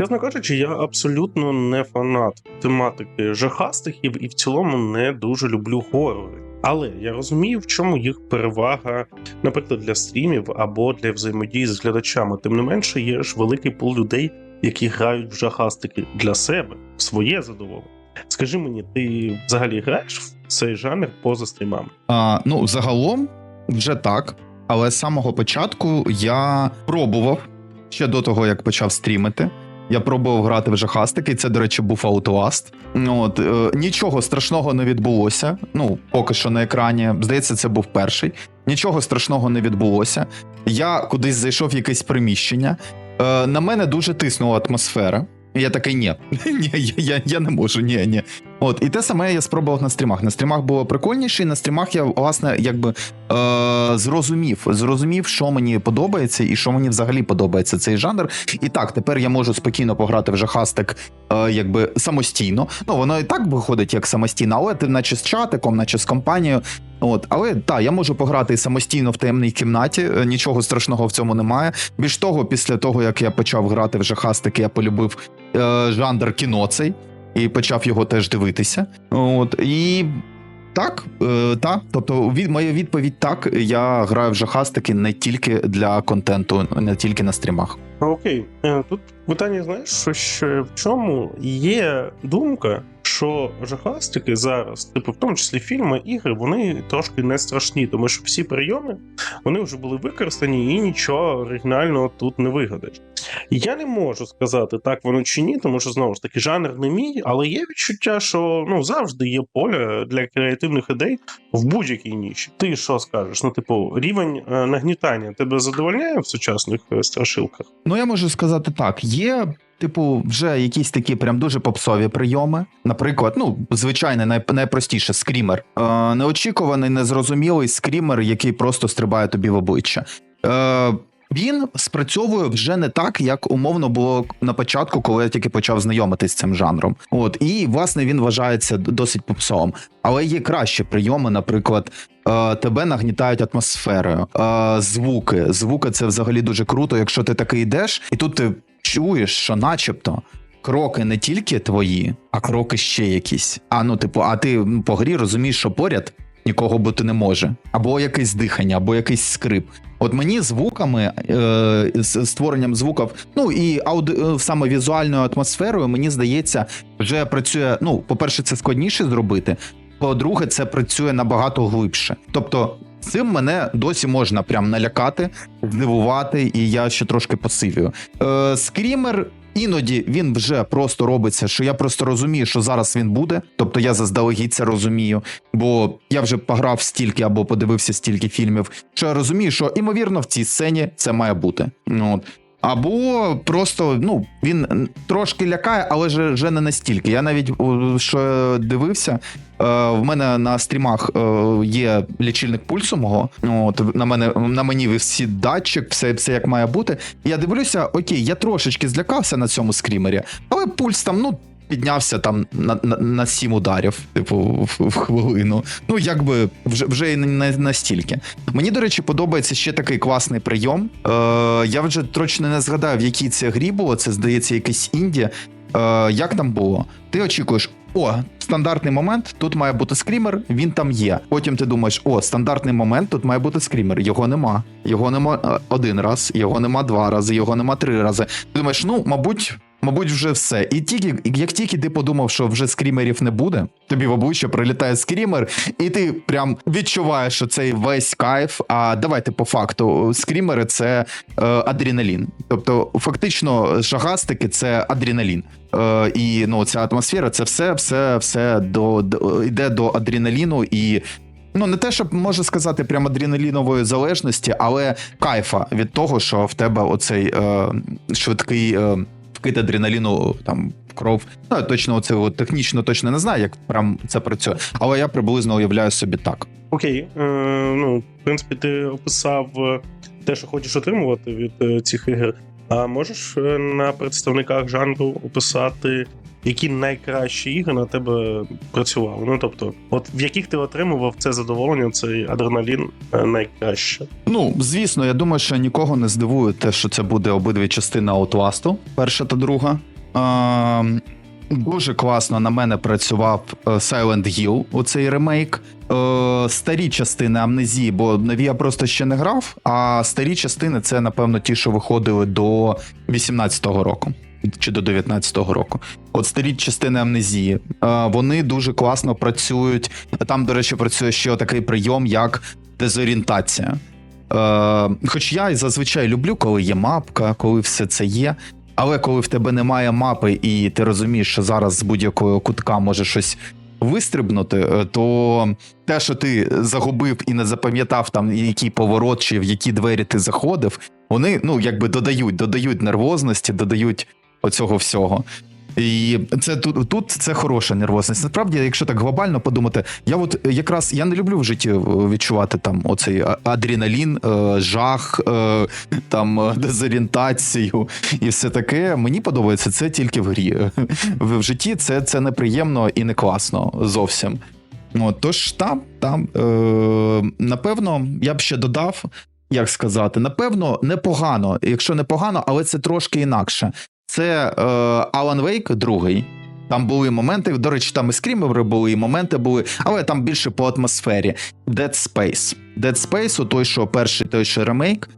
Чесно кажучи, я абсолютно не фанат тематики жахастиків і в цілому не дуже люблю горори. Але я розумію, в чому їх перевага, наприклад, для стрімів або для взаємодії з глядачами. Тим не менше, є ж великий пул людей, які грають в жахастики для себе, в своє задоволення. Скажи мені, ти взагалі граєш в цей жанр поза стрімами? А, ну, загалом, вже так. Але з самого початку я пробував ще до того, як почав стрімити. Я пробував грати в жахастики. Це, до речі, був Outlast. Ну, От, е, нічого страшного не відбулося. Ну, поки що на екрані. Здається, це був перший. Нічого страшного не відбулося. Я кудись зайшов в якесь приміщення. Е, на мене дуже тиснула атмосфера. І я такий, ні, ні, я, я, я не можу, ні, ні. От, і те саме я спробував на стрімах. На стрімах було прикольніше, і на стрімах я, власне, якби е, зрозумів, зрозумів, що мені подобається і що мені взагалі подобається цей жанр. І так, тепер я можу спокійно пограти в жахастик е, якби самостійно. Ну, воно і так виходить як самостійно, але ти наче з чатиком, наче з компанією. От, але так, я можу пограти самостійно в таємній кімнаті. е, Нічого страшного в цьому немає. Більш того, після того як я почав грати в жахастики, я полюбив е, жанр кіно цей і почав його теж дивитися. От і. Так, е, та Тобто, від моя відповідь так. Я граю в жахастики не тільки для контенту, не тільки на стрімах. Окей, Е, тут питання, знаєш, що в чому є думка, що жахастики зараз, типу, в тому числі фільми, ігри, вони трошки не страшні, тому що всі прийоми вони вже були використані і нічого оригінального тут не вигадаєш. Я не можу сказати, так воно чи ні, тому що знову ж таки жанр не мій, але є відчуття, що ну завжди є поле для креативних ідей в будь-якій ніші. Ти що скажеш? Ну, типу, рівень е, нагнітання тебе задовольняє в сучасних е, страшилках? Ну, я можу сказати так: є. Типу, вже якісь такі прям дуже попсові прийоми. Наприклад, ну, звичайний, най- найпростіше скрімер. Е, неочікуваний, незрозумілий скрімер, який просто стрибає тобі в обличчя. Е, він спрацьовує вже не так, як умовно було на початку, коли я тільки почав знайомитись з цим жанром. От і власне він вважається досить попсовим. Але є кращі прийоми, наприклад, е, тебе нагнітають атмосферою, е, звуки. Звуки це взагалі дуже круто, якщо ти таки йдеш, і тут ти чуєш, що начебто. Кроки не тільки твої, а кроки ще якісь. А ну, типу, а ти по грі розумієш, що поряд нікого бути не може, або якесь дихання, або якийсь скрип. От мені звуками, е, створенням звуків, ну і ауди, е, саме візуальною атмосферою, мені здається, вже працює. Ну, по-перше, це складніше зробити. По-друге, це працює набагато глибше. Тобто, цим мене досі можна прям налякати, здивувати, і я ще трошки посилюю. Е, скрімер. Іноді він вже просто робиться, що я просто розумію, що зараз він буде. Тобто я заздалегідь це розумію, бо я вже пограв стільки або подивився стільки фільмів, що я розумію, що імовірно в цій сцені це має бути. Ну, От. Або просто ну він трошки лякає, але ж вже не настільки. Я навіть що дивився. е, В мене на стрімах е, є лічильник пульсу мого. От на мене на мені всі датчик, все, все як має бути. Я дивлюся, окей, я трошечки злякався на цьому скрімері, але пульс там, ну. Піднявся там на, на, на сім ударів, типу, в, в хвилину. Ну, якби вже вже і не, настільки. Мені, до речі, подобається ще такий класний прийом. Е, я вже точно не згадаю, в якій це грі було. Це здається, якийсь інді. Е, як там було? Ти очікуєш, о, стандартний момент, тут має бути скрімер, він там є. Потім ти думаєш, о, стандартний момент, тут має бути скрімер. Його нема. Його нема е, один раз, його нема два рази, його нема три рази. Ти думаєш, ну, мабуть. Мабуть, вже все. І тільки як тільки ти подумав, що вже скрімерів не буде, тобі в обличчя прилітає скрімер, і ти прям відчуваєш, що цей весь кайф. А давайте по факту, скрімери це е, адреналін. Тобто, фактично, шагастики це адреналін. Е, і ну, ця атмосфера, це все, все, все до, до йде до адреналіну і. Ну, не те, щоб можу сказати, прям адреналінової залежності, але кайфа від того, що в тебе оцей е, швидкий е, вкид адреналіну там в кров. Ну, я точно це от, технічно точно не знаю, як прям це працює. Але я приблизно уявляю собі так. Окей, е, ну в принципі, ти описав е, те, що хочеш отримувати від е, цих ігор. А можеш е, на представниках жанру описати, які найкращі ігри на тебе працювали? Ну тобто, от в яких ти отримував це задоволення, цей адреналін е, найкраще? Ну, звісно, я думаю, що нікого не здивує те, що це буде обидві частини Outlast, перша та друга. Е, дуже класно на мене працював е, Silent Hill, оцей ремейк. Е, старі частини амнезії, бо нові я просто ще не грав. А старі частини це, напевно, ті, що виходили до 18-го року. Чи до 19-го року. От старі частини амнезії. Вони дуже класно працюють. Там, до речі, працює ще такий прийом, як дезорієнтація. Хоч я і зазвичай люблю, коли є мапка, коли все це є. Але коли в тебе немає мапи, і ти розумієш, що зараз з будь-якого кутка може щось вистрибнути, е, то те, що ти загубив і не запам'ятав там який поворот чи в які двері ти заходив, вони ну якби додають, додають нервозності, додають оцього всього. І це тут, тут це хороша нервозність. Насправді, якщо так глобально подумати, я от якраз я не люблю в житті відчувати там оцей адреналін, е, жах, е, там е, дезорієнтацію і все таке. Мені подобається це тільки в грі. В житті це, це неприємно і не класно зовсім. От, тож там, там е, напевно, я б ще додав, як сказати, напевно, непогано. Якщо непогано, але це трошки інакше. Це е, Alan Wake другий. Там були моменти, до речі, там і скрімери були, і моменти були, але там більше по атмосфері. Dead Space. Dead Space, той, що перший, той, що ремейк.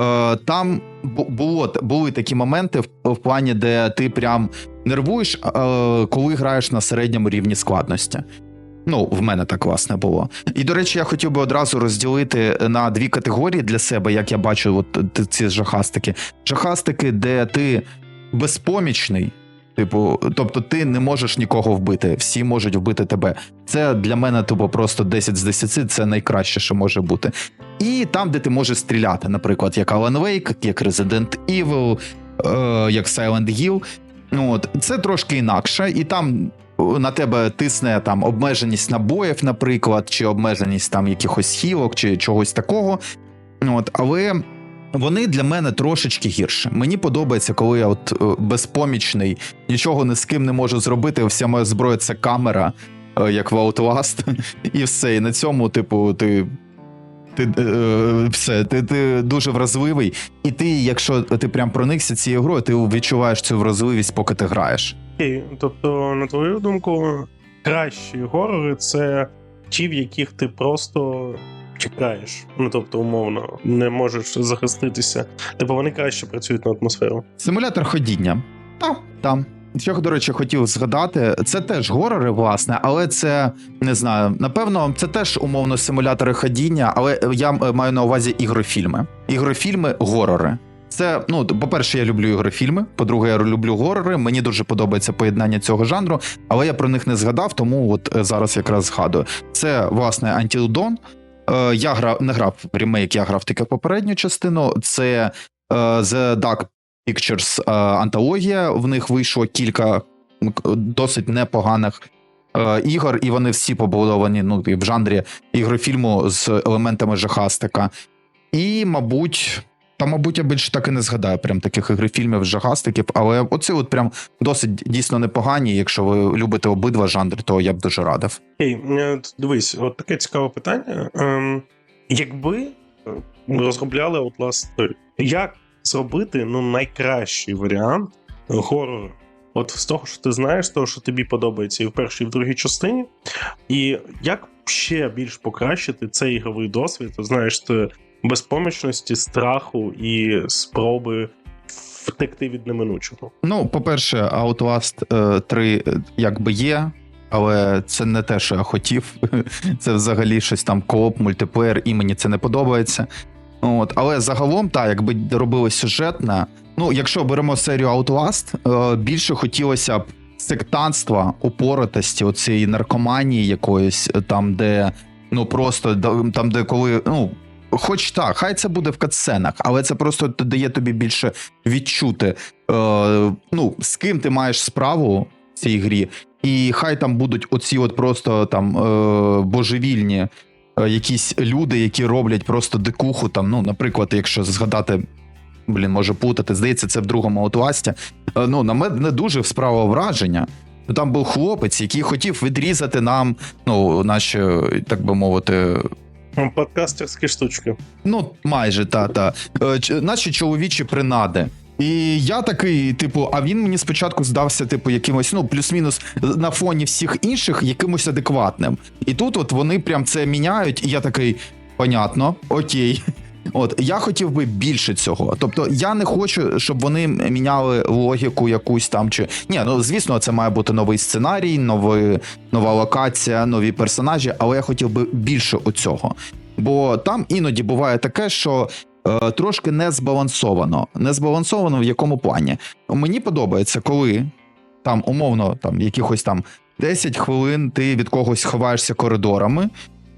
Е, там було, були такі моменти в, в плані, де ти прям нервуєш, е, коли граєш на середньому рівні складності. Ну, в мене так власне було. І до речі, я хотів би одразу розділити на дві категорії для себе, як я бачу, от ці жахастики. Жахастики, де ти безпомічний. Типу, тобто ти не можеш нікого вбити, всі можуть вбити тебе. Це для мене, типу, просто 10 з 10, це найкраще, що може бути. І там, де ти можеш стріляти, наприклад, як Alan Wake, як Resident Evil, е, як Silent Hill. Ну, От, це трошки інакше, і там е, на тебе тисне там обмеженість набоїв, наприклад, чи обмеженість там якихось хілок, чи чогось такого. Ну, От, але вони для мене трошечки гірше. Мені подобається, коли я от е, безпомічний, нічого ні з ким не можу зробити. Вся моя зброя це камера, е, як в Outlast, і все. І на цьому, типу, ти. Ти е, все, ти, ти дуже вразливий, і ти, якщо ти прям проникся цією грою, ти відчуваєш цю вразливість, поки ти граєш. Окей, тобто, на твою думку, кращі горори це ті, в яких ти просто чекаєш. Ну тобто, умовно, не можеш захиститися. Типу вони краще працюють на атмосферу. Симулятор ходіння. Там, там. Що, до речі, хотів згадати, це теж горори, власне, але це не знаю. Напевно, це теж умовно симулятори ходіння, але я е, маю на увазі ігрофільми. Ігрофільми горори. Це, ну, по-перше, я люблю ігрофільми. По-друге, я люблю горори. Мені дуже подобається поєднання цього жанру, але я про них не згадав, тому от е, зараз якраз згадую. Це, власне, Until Dawn. Е, Я грав, не грав ремейк, я грав тільки попередню частину. Це е, The Dark Pictures е, антологія. В них вийшло кілька досить непоганих ігор, і вони всі побудовані ну, в жанрі ігрофільму з елементами жахастика. І, мабуть. Та, мабуть, я більше так і не згадаю прям таких ігрофільмів жахастиків, але оці от прям досить дійсно непогані. Якщо ви любите обидва жанри, то я б дуже радив. Окей, е, дивись, от таке цікаве питання. Ем, якби е, розробляли Outlast 3, як зробити ну, найкращий варіант горору? От з того, що ти знаєш, з того, що тобі подобається і в першій, і в другій частині, і як ще більш покращити цей ігровий досвід, от, знаєш, це безпомічності, страху і спроби втекти від неминучого. Ну, по-перше, Outlast е, 3 е, якби є, але це не те, що я хотів. Це взагалі щось там кооп, мультиплеєр, і мені це не подобається. От, але загалом, так, якби робили сюжетне. Ну, якщо беремо серію Outlast, е, більше хотілося б сектантства, упоротості, оцієї наркоманії якоїсь, е, там, де ну просто там, де коли. ну. Хоч так, хай це буде в катсценах, але це просто дає тобі більше відчути, е, ну, з ким ти маєш справу в цій грі, і хай там будуть оці от просто там е, божевільні е, якісь люди, які роблять просто дикуху. Там, ну, наприклад, якщо згадати, блін, може путати, здається, це в другому Outlast, е, ну, на мене не дуже справа враження. Ну, Там був хлопець, який хотів відрізати нам, ну, наші, так би мовити, Подкастерські штучки. Ну, майже та та. Е, Наші чоловічі принади. І я такий, типу, а він мені спочатку здався, типу, якимось, ну, плюс-мінус на фоні всіх інших, якимось адекватним. І тут от вони прям це міняють, і я такий, понятно, окей. От я хотів би більше цього. Тобто, я не хочу, щоб вони міняли логіку якусь там чи ні, ну звісно, це має бути новий сценарій, новий, нова локація, нові персонажі, але я хотів би більше оцього. Бо там іноді буває таке, що е, трошки не збалансовано. Не збалансовано в якому плані. Мені подобається, коли там умовно там якихось там 10 хвилин ти від когось ховаєшся коридорами.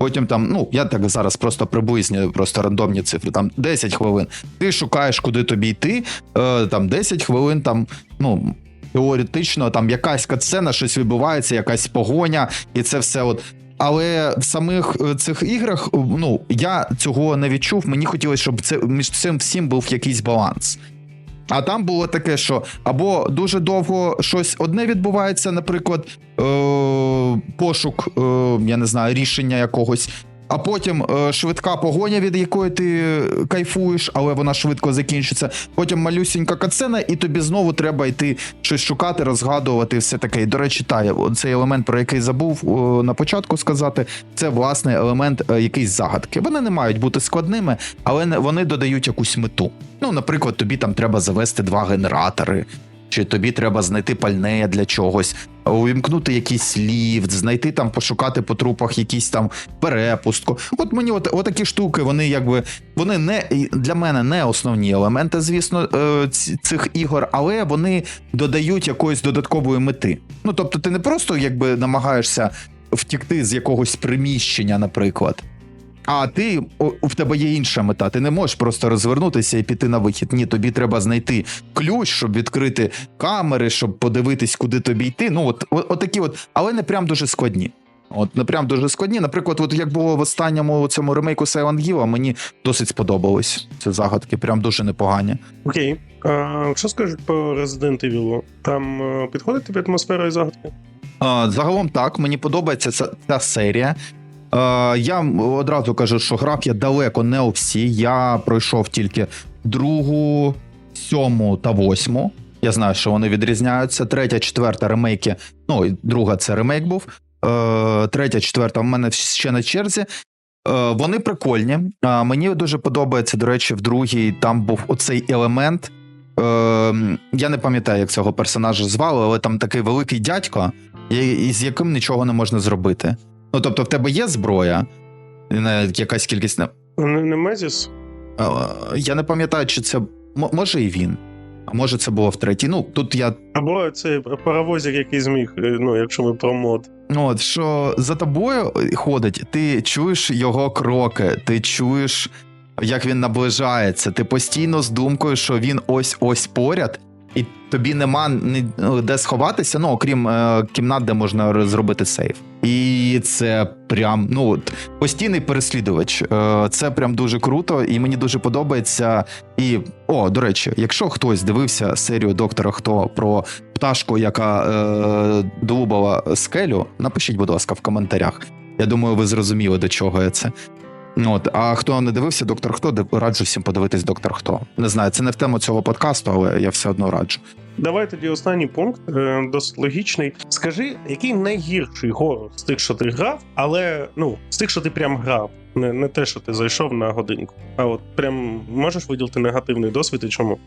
Потім там, ну я так зараз просто приблизні, просто рандомні цифри. Там 10 хвилин. Ти шукаєш, куди тобі йти. Е, там 10 хвилин, там, ну теоретично, там якась катсцена, щось відбувається, якась погоня, і це все от. Але в самих е, цих іграх, е, ну я цього не відчув. Мені хотілося, щоб це між цим всім був якийсь баланс. А там було таке, що або дуже довго щось одне відбувається, наприклад, е- пошук, е- я не знаю, рішення якогось. А потім е, швидка погоня, від якої ти кайфуєш, але вона швидко закінчиться. Потім малюсінька кацена, і тобі знову треба йти щось шукати, розгадувати, все таке. І, до речі, та цей елемент, про який забув е, на початку сказати, це власне елемент е, якийсь загадки. Вони не мають бути складними, але вони додають якусь мету. Ну, наприклад, тобі там треба завести два генератори. Чи тобі треба знайти пальне для чогось, увімкнути якийсь ліфт, знайти там, пошукати по трупах якісь там перепустку. От мені от, отакі штуки, вони якби вони не для мене не основні елементи, звісно, е, цих ігор, але вони додають якоїсь додаткової мети. Ну тобто, ти не просто якби намагаєшся втікти з якогось приміщення, наприклад. А ти о, в тебе є інша мета. Ти не можеш просто розвернутися і піти на вихід. Ні, тобі треба знайти ключ, щоб відкрити камери, щоб подивитись, куди тобі йти. Ну, от, от, от такі от, але не прям дуже складні. От не прям дуже складні. Наприклад, от як було в останньому цьому ремейку Silent Hill, мені досить сподобалось. Ці загадки, прям дуже непогані. Окей. А, що скажуть по Resident Evil? Там е, підходить тобі атмосфера і загадки? А, загалом так, мені подобається ця, ця серія. Е, я одразу кажу, що грав я далеко не у всі. Я пройшов тільки другу, сьому та восьму. Я знаю, що вони відрізняються. Третя, четверта ремейки. Ну, друга це ремейк був. Е, третя, четверта в мене ще на черзі. Е, вони прикольні. Мені дуже подобається, до речі, в другій там був оцей елемент. Я не пам'ятаю, як цього персонажа звали, але там такий великий дядько, з яким нічого не можна зробити. Ну, тобто, в тебе є зброя, навіть якась кількість. не- Мезіс? Е, Я не пам'ятаю, чи це м- може і він. А може, це було в третій. Ну, тут я. Або це паровозик, який зміг, е, ну, якщо ми про мод. Ну, от що за тобою ходить, ти чуєш його кроки, ти чуєш, як він наближається. Ти постійно з думкою, що він ось ось поряд, і тобі нема ну, де сховатися, ну окрім е, кімнат, де можна зробити сейф. І це прям ну от, постійний переслідувач. Е, це прям дуже круто, і мені дуже подобається. І о, до речі, якщо хтось дивився серію доктора Хто про пташку, яка е, долубала скелю, напишіть, будь ласка, в коментарях. Я думаю, ви зрозуміли, до чого я це. От, а хто не дивився, доктор Хто, раджу всім подивитись доктор Хто. Не знаю, це не в тему цього подкасту, але я все одно раджу. Давай тоді останній пункт, е, досить логічний. Скажи, який найгірший горор з тих, що ти грав, але ну, з тих, що ти прям грав, не, не те, що ти зайшов на годинку. А от прям можеш виділити негативний досвід і чому?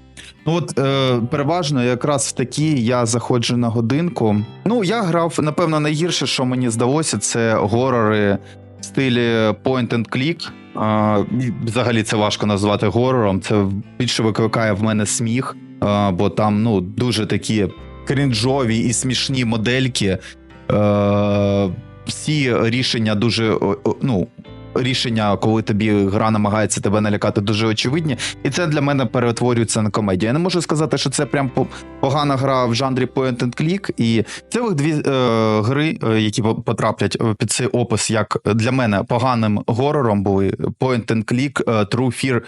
Ну от е, переважно якраз в такі я заходжу на годинку. Ну, я грав, напевно, найгірше, що мені здалося, це горори стилі point and click. Взагалі це важко назвати горором. Це більше викликає в мене сміх, бо там ну, дуже такі крінжові і смішні модельки. Е, всі рішення дуже ну. Рішення, коли тобі гра намагається тебе налякати, дуже очевидні, і це для мене перетворюється на комедію. Я не можу сказати, що це прям погана гра в жанрі point and click. І цілих дві е, гри, е, які потраплять е, під цей опис, як для мене поганим горором були point and click, е, True Fear,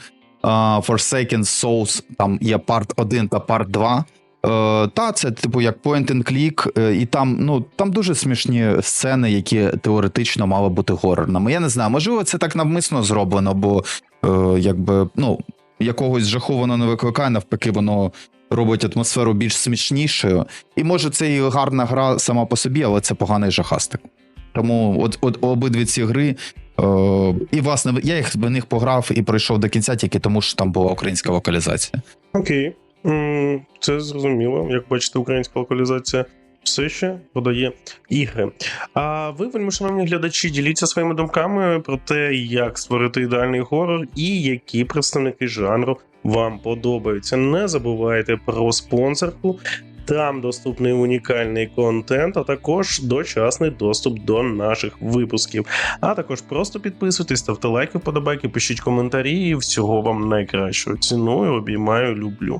Forsaken Souls, там є парт 1 та парт 2. Е, та, це типу як point and click, е, і там, ну, там дуже смішні сцени, які теоретично мали бути горорними. Я не знаю, можливо, це так навмисно зроблено, бо е, якби ну, якогось жаху воно не викликає, навпаки, воно робить атмосферу більш смішнішою. І може це і гарна гра сама по собі, але це поганий жахастик. Тому от, от обидві ці гри. Е, і власне я їх в них пограв і пройшов до кінця тільки тому, що там була українська локалізація. Окей, М, це зрозуміло. Як бачите, українська локалізація все ще подає ігри. А ви, вельми глядачі, діліться своїми думками про те, як створити ідеальний горор і які представники жанру вам подобаються. Не забувайте про спонсорку. Там доступний унікальний контент, а також дочасний доступ до наших випусків. А також просто підписуйтесь, ставте лайки, вподобайки, пишіть коментарі. і Всього вам найкращого. Ціную, обіймаю, люблю.